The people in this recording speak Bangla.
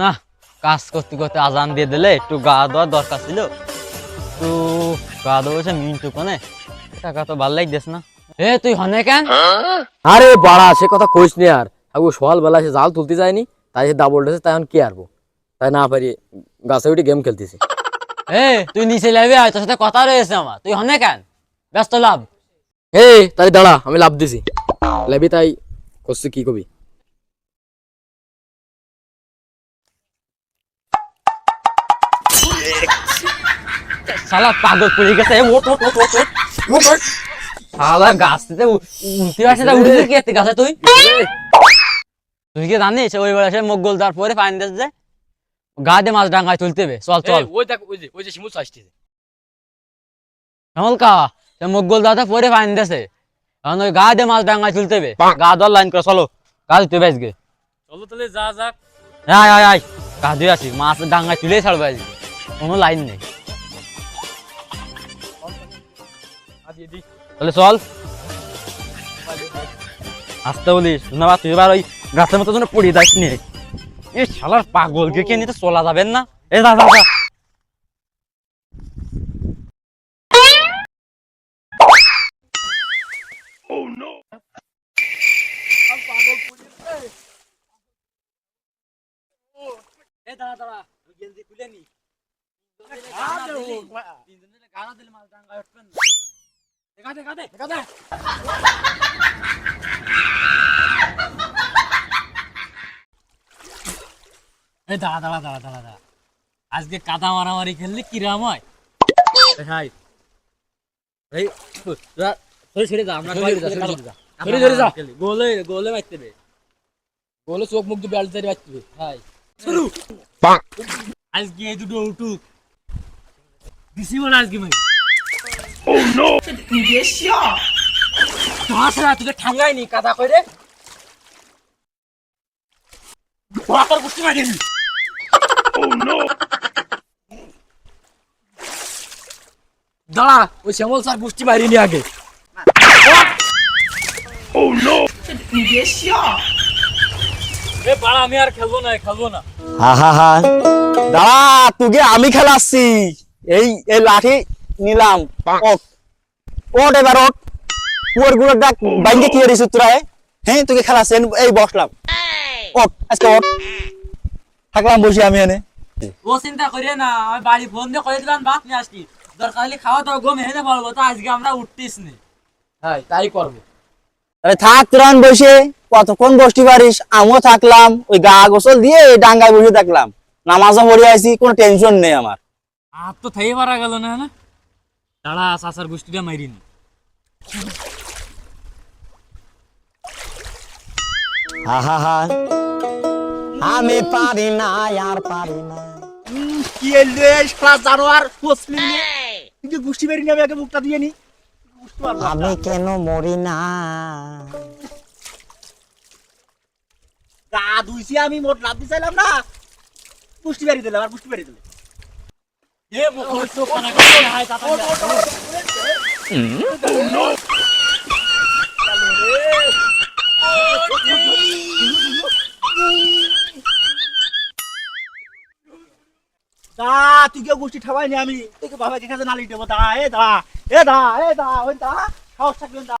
না কাজ করতে করতে আজান দিয়ে দিলে একটু গা দেওয়ার দরকার ছিল। একটু গা দেবো মিনটু কোনে টাকা তো ভালো লাগতেস না। এ তুই হনে কেন? আরে বাড়া সে কথা কইস নি আর। আগু সকাল বেলা সে জাল তুলতে যায়নি তাই সে দাবল ডেছে তাই এখন কি আরবো তাই না পারি গাছে উঠে গেম খেলতেছি। এ তুই নিচে লাইবে আয় তোর সাথে কথা রয়েছে আমার। তুই হনে কেন? ব্যস্ত লাভ। এই তাই দাঁড়া আমি লাভ দিছি। লেবি তাই করছি কি কবি? শালা পাগল পড়ে গেছে। শালা গাছ থেকে উঠতে পারছে না উঠে কি এতে গাছে তুই। তুই কি জানিস? ওই বেলা সে মুখ গোল দেওয়ার পরে পানি দিতে যায় গা দিয়ে মাছ ডাঙ্গায় তুলতে হবে। চল চল। ওই দেখ ওই যে ওই যে শিমুল আসতেছে হেমলকা সে মুখ গোল দেওয়াতে পরে পানি দিয়েছে এখন ওই গা দিয়ে মাছ ডাঙ্গায় তুলতে হবে। গা দর লাইন করে চলো। গা দিতে হবে আজকে চলো তাহলে যা যাক। আয় আয় আয়। গা দিয়ে আসি। মাছ ডাঙ্গায় তুলেই ছাড়বে আজকে। কোনো লাইন নেই। তাহলে চল। আসতে বলিস। না, তুই এবার ওই গাছের মতো যেন পড়ে যাস নি। এ শালার পাগলকে কে নিতে চলা যাবেন না? এ খুলে নি। গানা দিলে। মাছ ডাঙ্গায় উঠবেন না। এই দাঁড়া দাঁড়া দাঁড়া দাঁড়া দাঁড়া। আজকে কাদা মারামারি খেললে কিরাম হয়? হাই। এই যা আমরা যা। গোলে মারতে চোখ মুখ দিয়ে বেল হাই। আজকে এই দুটো উঠুক। দিছি আজকে গুষ্টি মারিনি দাঁড়া ওই শ্যামল স্যার গুষ্টি মারিনি আগে। এ বাড়া আমি আর খেলব না খেলব না। হা হা হা। দাঁড়া তোকে আমি খেলাচ্ছি। এই এই লাঠি নিলাম। ওট ওট এবার ওট পুয়ারগুলো ডাক বাইকে কি করিস তোরা হ্যাঁ তোকে খেলাচ্ছি এই- এই বসলাম। ওট আজকে ওট থাকলাম বসি আমি এনে। ও চিন্তা করিয়ে না আমি বাড়ি ফোন দিয়ে করে দিলাম বাপ নিয়ে আসছি দরকার হলে খাওয়া দাওয়া গম হেনে বলব তো আজকে আমরা উঠতিস নি। হ্যাঁ তাই করব। আরে থাক তোরা বসে। কতক্ষণ বসতে পারিস? আমিও থাকলাম ওই গা গোসল দিয়ে এই ডাঙ্গায় বসে থাকলাম। নামাজও পড়ে আইছি কোনো টেনশন নেই আমার। আর তো থাই মারা গেল না না? দাঁড়া চাচার গোষ্ঠীটা মারিনি হা হা হা। আমি পারি না আর পারি না। কি এলে শালা জানোয়ার? ফসলি কিন্তু গুষ্টি বেরি আমি আগে মুখটা দিয়ে নি। না। আমি কেন মরি না? গা ধুইছি আমি মোট লাভ দিয়ে চাইলাম না। গুষ্টি বেরি দিলাম আর গুষ্টি বেরি দিলাম। এ মুখ তো কানা করে হাই চাচা দা, তুই কেউ গুষ্টি ঠাবাই নি আমি। তোকে বাবা কাছে নালি দেবো। দা, এ দা এ দা এ দা, ওই দা, সাহস থাকবে দা